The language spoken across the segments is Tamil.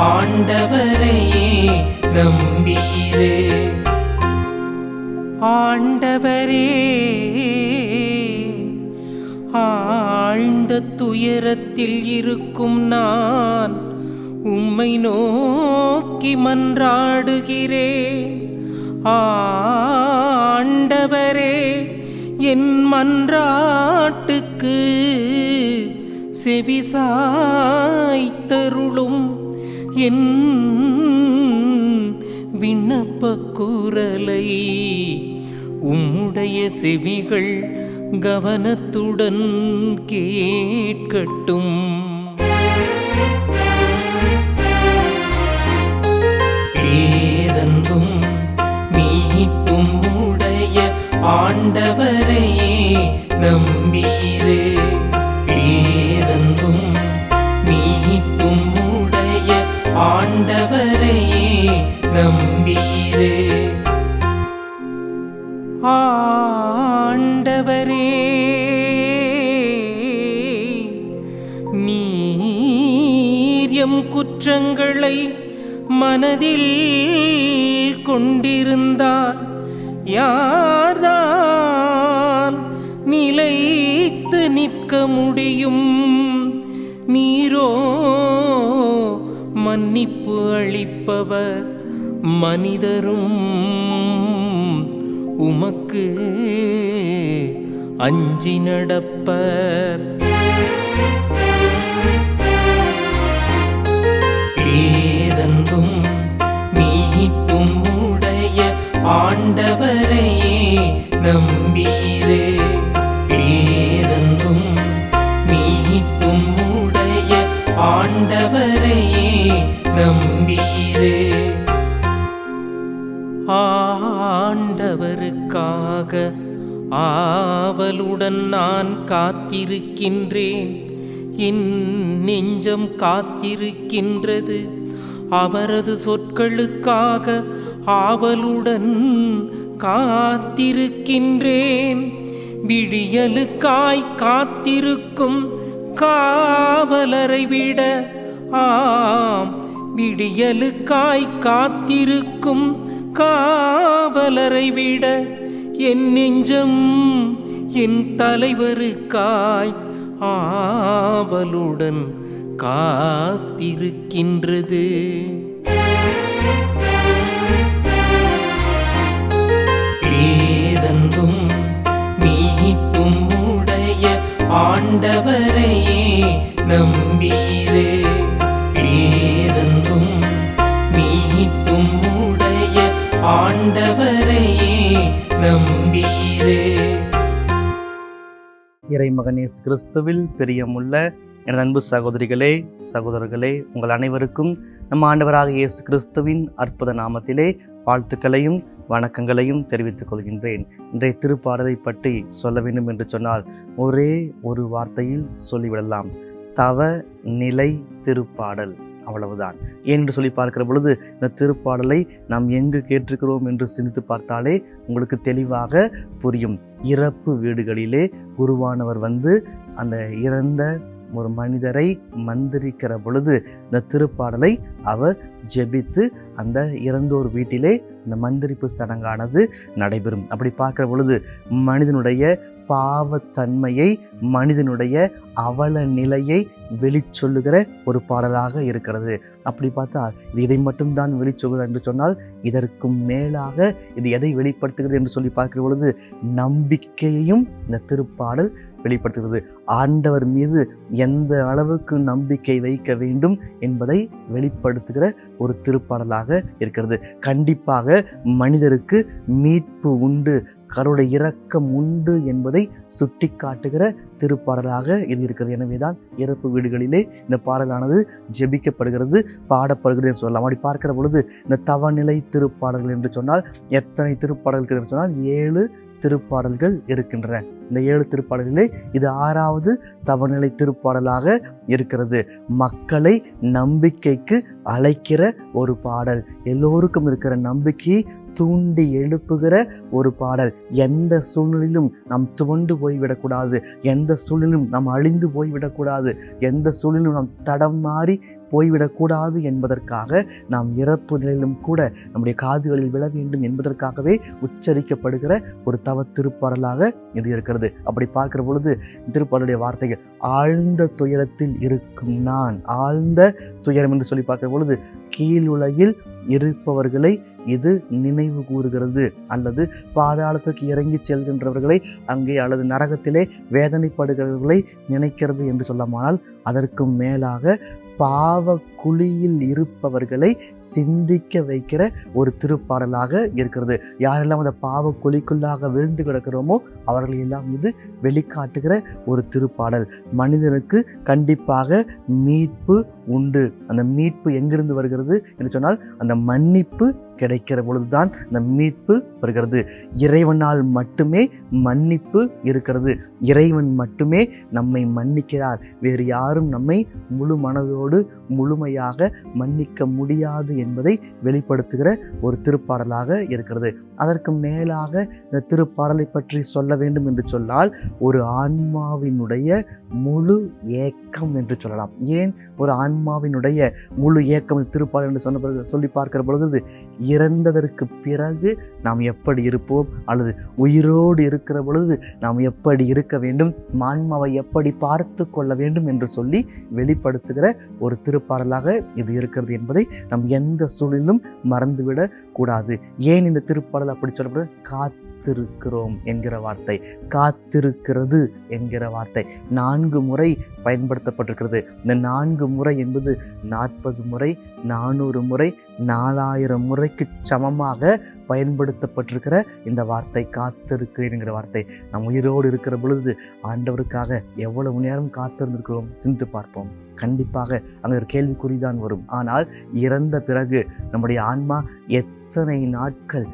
ஆண்டவரையே நம்பீரே. ஆண்டவரே ஆழ்ந்த துயரத்தில் இருக்கும் நான் உம்மை நோக்கி மன்றாடுகிறேன் ஆண்டவரே என் மன்றாட்டுக்கு செவிசாய்த்தருளும் என் விண்ணப்ப குரலை உம்முடைய செவிகள் கவனத்துடன் கேட்கட்டும். பேரன்பும் மீட்பும் உடைய ஆண்டவரையே நம்பீரே. ஆண்டவரையே நம்பீரே. ஆண்டவரே நீரியம் குற்றங்களை மனதில் கொண்டிருந்தார். யார்தான் நிலைத்து நிற்க முடியும்? நீரோ மன்னிப்பு அளிப்பவர் மனிதரும். உமக்கு அஞ்சி நடப்பர். பேரன்பும் மீட்பும் உடைய ஆண்டவரையே நம்பீரே. பேரன்பும் மீட்பும் உடைய ஆண்டவரையே நம்பீரே. ஆண்டவருக்காக ஆவலுடன் நான் காத்திருக்கின்றேன். என் நெஞ்சம் காத்திருக்கின்றது. அவரது சொற்களுக்காக ஆவலுடன் காத்திருக்கின்றேன். விடியலுக்காய் காத்திருக்கும் காவலரை விட ஆம். விடியலுக்காய் காத்திருக்கும் காவலரை விட என் நெஞ்சம் என் தலைவருக்காய் ஆவலுடன் காத்திருக்கின்றது. பேரன்பும் மீட்பும் உடைய ஆண்டவரையே நம்பீரே. ஆண்டவரையே நம்பீரே. இறைமகன் கிறிஸ்துவில் பிரியமுள்ள எனது அன்பு சகோதரிகளே சகோதரர்களே உங்கள் அனைவருக்கும் நம் ஆண்டவராக இயேசு கிறிஸ்துவின் அற்புத நாமத்திலே வாழ்த்துக்களையும் வணக்கங்களையும் தெரிவித்துக் கொள்கின்றேன். இன்றைய திருப்பாடலை பற்றி சொல்ல வேண்டும் என்று சொன்னால் ஒரே ஒரு வார்த்தையில் சொல்லிவிடலாம். தவ நிலை திருப்பாடல். அவ்வளவுதான். ஏன் என்று சொல்லி பார்க்கிற பொழுது இந்த திருப்பாடலை நாம் எங்கு கேட்டிருக்கிறோம் என்று சிந்தித்து பார்த்தாலே உங்களுக்கு தெளிவாக புரியும். இறப்பு வீடுகளிலே குருவானவர் வந்து அந்த இறந்த ஒரு மனிதரை மந்திரிக்கிற பொழுது இந்த திருப்பாடலை அவர் ஜெபித்து அந்த இறந்தோர் வீட்டிலே இந்த மந்திரிப்பு சடங்கானது நடைபெறும். அப்படி பார்க்குற பொழுது மனிதனுடைய பாவத்தன்மையை மனிதனுடைய அவல நிலையை வெளிச்சொல்லுகிற ஒரு பாடலாக இருக்கிறது. அப்படி பார்த்தா இது இதை மட்டும்தான் வெளிச்சொல்கிறது என்று சொன்னால் இதற்கும் மேலாக இது எதை வெளிப்படுத்துகிறது என்று சொல்லி பார்க்கிற பொழுது நம்பிக்கையையும் இந்த திருப்பாடல் வெளிப்படுத்துகிறது. ஆண்டவர் மீது எந்த அளவுக்கு நம்பிக்கை வைக்க வேண்டும் என்பதை வெளிப்படுத்துகிற ஒரு திருப்பாடலாக இருக்கிறது. கண்டிப்பாக மனிதருக்கு மீட்பு உண்டு கருடைய இரக்கம் உண்டு என்பதை சுட்டி காட்டுகிற திருப்பாடலாக இது இருக்கிறது. எனவேதான் இறப்பு வீடுகளிலே இந்த பாடலானது ஜெபிக்கப்படுகிறது பாடப்படுகிறது என்று சொல்லலாம். அப்படி பார்க்கிற பொழுது இந்த தவநிலை திருப்பாடல்கள் என்று சொன்னால் எத்தனை திருப்பாடல்கள் என்று சொன்னால் ஏழு திருப்பாடல்கள் இருக்கின்றன. இந்த ஏழு திருப்பாடலிலே இது ஆறாவது தவநிலை திருப்பாடலாக இருக்கிறது. மக்களை நம்பிக்கைக்கு அழைக்கிற ஒரு பாடல். எல்லோருக்கும் இருக்கிற நம்பிக்கையை தூண்டி எழுப்புகிற ஒரு பாடல். எந்த சூழ்நிலையிலும் நாம் துவண்டு போய்விடக்கூடாது. எந்த சூழ்நிலும் நாம் அழிந்து போய்விடக்கூடாது. எந்த சூழ்நிலும் நாம் தடம் மாறி போய்விடக்கூடாது என்பதற்காக நாம் இறப்பு நிலையிலும் கூட நம்முடைய காதுகளில் விழ வேண்டும் என்பதற்காகவே உச்சரிக்கப்படுகிற ஒரு தவ திருப்பாடலாக இது இருக்கிறது. அப்படி பார்க்கிற பொழுது திருப்பாடலுடைய வார்த்தைகள் ஆழ்ந்த துயரத்தில் இருக்கும் நான் ஆழ்ந்த துயரம் என்று சொல்லி பார்க்கிற பொழுது கீழ் உலகில் இருப்பவர்களை இது நினைவு கூறுகிறது. அல்லது பாதாளத்துக்கு இறங்கி செல்கின்றவர்களை அங்கே அல்லது நரகத்திலே வேதனைப்படுகிறவர்களை நினைக்கிறது என்று சொல்லமானால் அதற்கும் மேலாக பாவ குழியில் இருப்பவர்களை சிந்திக்க வைக்கிற ஒரு திருப்பாடலாக இருக்கிறது. யாரெல்லாம் அந்த பாவ குழிக்குள்ளாக விழுந்து கிடக்கிறோமோ அவர்களை எல்லாம் இது வெளிக்காட்டுகிற ஒரு திருப்பாடல். மனிதனுக்கு கண்டிப்பாக மீட்பு உண்டு. அந்த மீட்பு எங்கிருந்து வருகிறது என்று சொன்னால் அந்த மன்னிப்பு கிடைக்கிற பொழுதுதான் அந்த மீட்பு வருகிறது. இறைவனால் மட்டுமே மன்னிப்பு இருக்கிறது. இறைவன் மட்டுமே நம்மை மன்னிக்கிறார். வேறு யாரும் நம்மை முழு மனதோடு முழுமையாக மன்னிக்க முடியாது என்பதை வெளிப்படுத்துகிற ஒரு திருப்பாடலாக இருக்கிறது. அதற்கு மேலாக இந்த திருப்பாடலை பற்றி சொல்ல வேண்டும் என்று சொன்னால் ஒரு ஆன்மாவினுடைய முழு ஏக்கம் என்று சொல்லலாம். ஏன் ஒரு ஆன்மாவினுடைய முழு ஏக்கம் இந்த திருப்பாடல் என்று சொன்ன பிறகு சொல்லி பார்க்கிற பொழுது இறந்ததற்கு பிறகு நாம் எப்படி இருப்போம்? அல்லது உயிரோடு இருக்கிற பொழுது நாம் எப்படி இருக்க வேண்டும்? ஆன்மாவை எப்படி பார்த்து கொள்ள வேண்டும் என்று சொல்லி வெளிப்படுத்துகிற ஒரு திருப்பாடலாக இது இருக்கிறது என்பதை நாம் எந்த சூழலிலும் மறந்துவிடக் கூடாது. ஏன் இந்த திருப்பாடல் அப்படி சொல்லப்படுது காத்திருக்கிறோம் என்கிற வார்த்தை. காத்திருக்கிறது என்கிற வார்த்தை. நான்கு முறை பயன்படுத்தப்பட்டிருக்கிறது. இந்த நான்கு முறை என்பது நாற்பது முறை நானூறு முறை நாலாயிரம் முறைக்கு சமமாக பயன்படுத்தப்பட்டிருக்கிற இந்த வார்த்தை. காத்திருக்கிறேன்கிற வார்த்தை. நம் உயிரோடு இருக்கிற பொழுது ஆண்டவருக்காக எவ்வளவு நேரம் காத்திருந்திருக்கிறோம் சிந்து பார்ப்போம். கண்டிப்பாக அங்கே ஒரு கேள்விக்குறிதான் வரும். ஆனால் இறந்த பிறகு நம்முடைய ஆன்மா எத்தனை நாட்கள்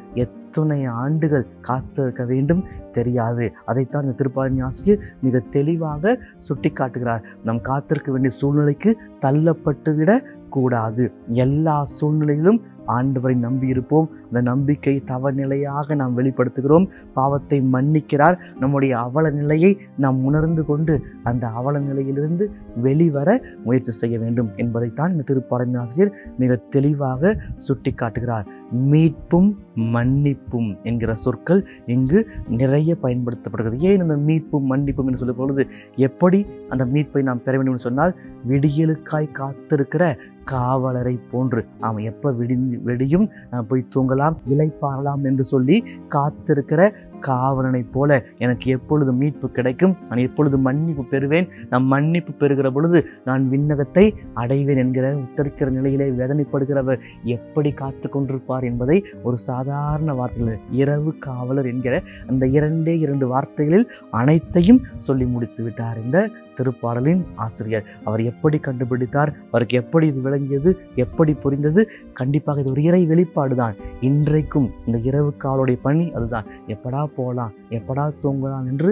எத்தனை ஆண்டுகள் காத்திருக்க வேண்டும் தெரியாது. அதைத்தான் இந்த திருப்பாணி ஆசிரியர் மிக தெளிவாக சுட்டி காட்டுகிறார் நம் காத்திருக்க வேண்டிய சூழ்நிலைக்கு தள்ளப்பட்டு விட கூடாது. எல்லா சூழ்நிலையிலும் ஆண்டவரை நம்பி இருப்போம். நம்பிக்கை தவ நிலையாக நாம் வெளிப்படுத்துகிறோம். பாவத்தை மன்னிக்கிறார். நம்முடைய அவல நிலையை நாம் உணர்ந்து கொண்டு அந்த அவல நிலையிலிருந்து வெளிவர முயற்சி செய்ய வேண்டும் என்பதைத்தான் இந்த திருப்பாடலின் ஆசிரியர் மிக தெளிவாக சுட்டி காட்டுகிறார் மீட்பும் மன்னிப்பும் என்கிற சொற்கள் இங்கு நிறைய பயன்படுத்தப்படுகிறது. ஏன் அந்த மீட்பும் மன்னிப்பும் என்று சொல்லும் பொழுது எப்படி அந்த மீட்பை நாம் பெற வேண்டும் என்று சொன்னால் விடியலுக்காய் காத்திருக்கிற காவலரை போன்று அவன் எப்போ விடிந்து வெடியும்? நான் போய் தூங்கலாம் இலைப்பாறலாம் என்று சொல்லி காத்திருக்கிற காவலனைப் போல எனக்கு எப்பொழுது மீட்பு கிடைக்கும். நான் எப்பொழுது மன்னிப்பு பெறுவேன். நான் மன்னிப்பு பெறுகிற பொழுது நான் விண்ணகத்தை அடைவேன் என்கிற உத்தரிக்கிற நிலையிலே வேதனைப்படுகிறவர் எப்படி காத்து கொண்டிருப்பார் என்பதை ஒரு சாதாரண வார்த்தையில் இரவு காவலர் என்கிற அந்த இரண்டே இரண்டு வார்த்தைகளில் அனைத்தையும் சொல்லி முடித்து விட்டார் இந்த திருப்பாடலின் ஆசிரியர். அவர் எப்படி கண்டுபிடித்தார்? அவருக்கு எப்படி இது விளங்கியது? எப்படி புரிந்தது? கண்டிப்பாக இது ஒரு இறை வெளிப்பாடு தான் இன்றைக்கும் இந்த இரவு காவலுடைய பணி அதுதான். எப்படா 波浪 எப்படா தூங்கலாம் என்று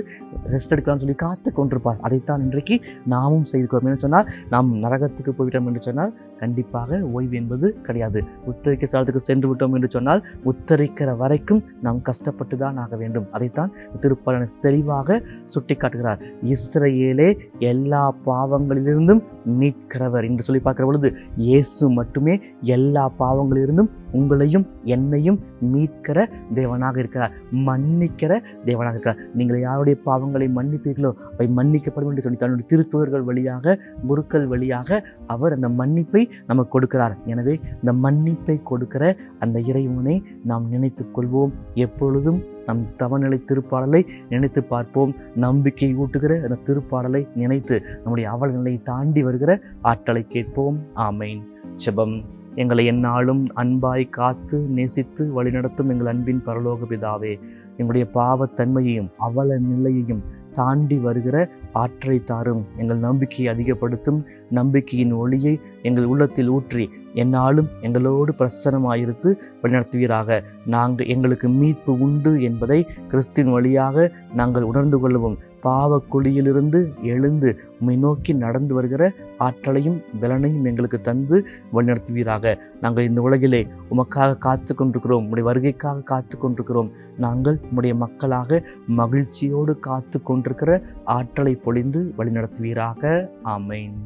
ரெஸ்ட் எடுக்கலாம்னு சொல்லி காத்து கொண்டிருப்பார் அதைத்தான் இன்றைக்கு நாமும் செய்து என்று சொன்னால் நாம் நரகத்துக்கு போய்விட்டோம் என்று சொன்னால் கண்டிப்பாக ஓய்வு என்பது கிடையாது. உத்தரிக்க சாலத்துக்கு சென்று விட்டோம் என்று சொன்னால் உத்தரிக்கிற வரைக்கும் நாம் கஷ்டப்பட்டு தான் ஆக வேண்டும். அதைத்தான் திருப்பாளன் தெளிவாக சுட்டி காட்டுகிறார் இஸ்ரேலே எல்லா பாவங்களிலிருந்தும் மீட்கிறவர் என்று சொல்லி பார்க்கிற பொழுது இயேசு மட்டுமே எல்லா பாவங்களிலிருந்தும் உங்களையும் என்னையும் மீட்கிற தேவனாக இருக்கிறார். மன்னிக்கிற தேவனாக இருக்கிறார் நீங்கள் யாருடைய பாவங்களை மன்னிப்பீர்களோ அவை மன்னிக்கப்படும் என்று சொல்லி தன்னுடைய திருத்துவர்கள் வழியாக குருக்கள் வழியாக அவர் அந்த மன்னிப்பை நமக்கு கொடுக்கிறார். எனவே இந்த மன்னிப்பை கொடுக்கிற அந்த இறைவனை நாம் நினைத்து கொள்வோம். எப்பொழுதும் நம் தவநிலை திருப்பாடலை நினைத்து பார்ப்போம். நம்பிக்கை ஊட்டுகிற அந்த திருப்பாடலை நினைத்து நம்முடைய அவல நிலையை தாண்டி வருகிற ஆற்றலை கேட்போம். ஆமைன். செபம் எங்களை எந்நாளும் அன்பாய் காத்து நேசித்து வழிநடத்தும் எங்கள் அன்பின் பரலோக பிதாவே எங்களுடைய பாவத்தன்மையையும் அவல நிலையையும் தாண்டி வருகிற ஆற்றை தாரும். எங்கள் நம்பிக்கையை அதிகப்படுத்தும் நம்பிக்கையின் ஒளியை எங்கள் உள்ளத்தில் ஊற்றி என்னாலும் எங்களோடு பிரசனமாயிருத்து வழிநடத்துவீராக. நாங்கள் எங்களுக்கு மீட்பு உண்டு என்பதை கிறிஸ்தின் வழியாக நாங்கள் உணர்ந்து கொள்ளவும் பாவ குழியிலிருந்து எழுந்து உம்மை நோக்கி நடந்து வருகிற ஆற்றலையும் பலனையும் எங்களுக்கு தந்து வழிநடத்துவீராக. நாங்கள் இந்த உலகிலே உமக்காக காத்து கொண்டிருக்கிறோம் உடைய வருகைக்காக காத்து கொண்டிருக்கிறோம் நாங்கள் உடைய மக்களாக மகிழ்ச்சியோடு காத்து கொண்டிருக்கிற ஆற்றலை பொழிந்து வழிநடத்துவீராக. ஆமென்.